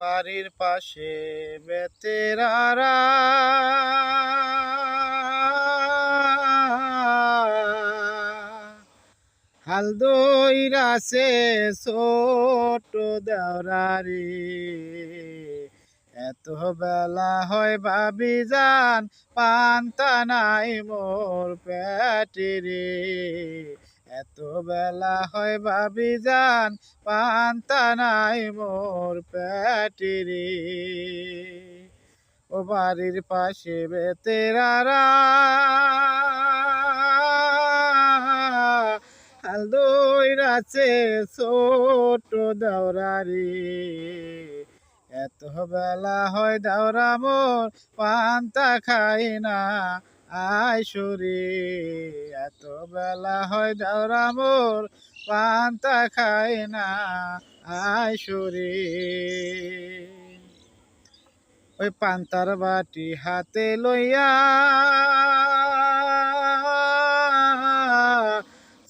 বাড়ির পাশে বেতেরারা। হাল দইরাছে ছোট দেওরারি। এত বেলা হয় ভাবি যান পান্তা নাই মোর পেটে এত বেলা হয় ভাবি যান, পান্তা নাই মোর পেটে রে। ও বাড়ির পাশে বেতেরারা হাল দইরাছে ছোট দাওরারি এত বেলা হয় দাওরা মোর, পান্তা খাই না। আইসরে এত বেলা হয় দাওরা মোর, পান্তা খাই না আইসরে ওই পান্তার বাটি হাতে লইয়া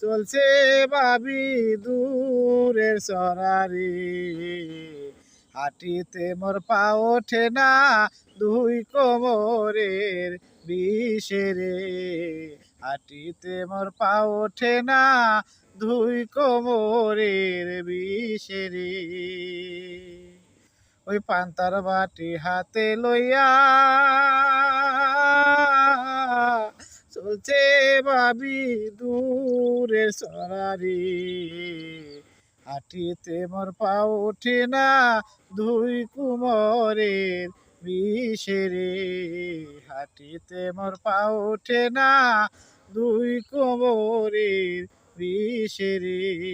চলছে বাবি দূরের সরারি। হাটিতে মোর পা ওঠে না দুই কোমরের বিষেরে, হাঁটিতে মোর পা ওঠে না দুই কোমরের বিষেরে। ওই পান্তার বাটি হাতে লইয়া চলছে ভাবি দূরে সরারি। হাঁটিতে মোর পা ওঠে না দুই কুমরের বিষেরে, হাঁটিতে মোর পা ওঠে না। দুই কুমরের বিষেরে।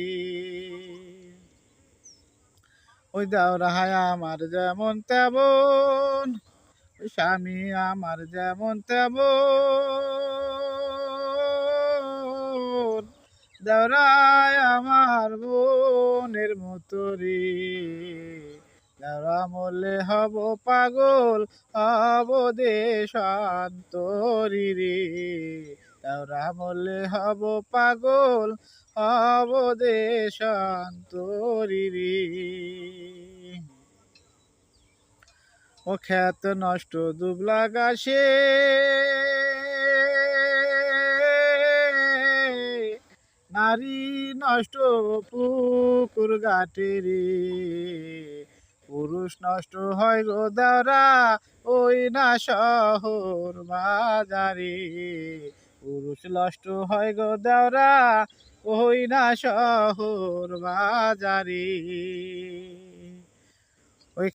ওই দাওরাহায় আমার যেমন তেমন, ওই স্বামী আমার যেমন তেমন। দাওরায় আমার বোনের মতো রে। মরলে হব পাগল, হব দেশান্তরি রে। মরলে হব পাগল, হব দেশান্তরি রে। ও খ্যাত নষ্ট দুবলা গাছে, নারী নষ্ট পুকুর ঘাটে রে। পুরুষ নষ্ট হয় গো দাওরা ওই না শহর বাজারে পুরুষ নষ্ট হয় গো দাওরা ওই না শহর বাজারে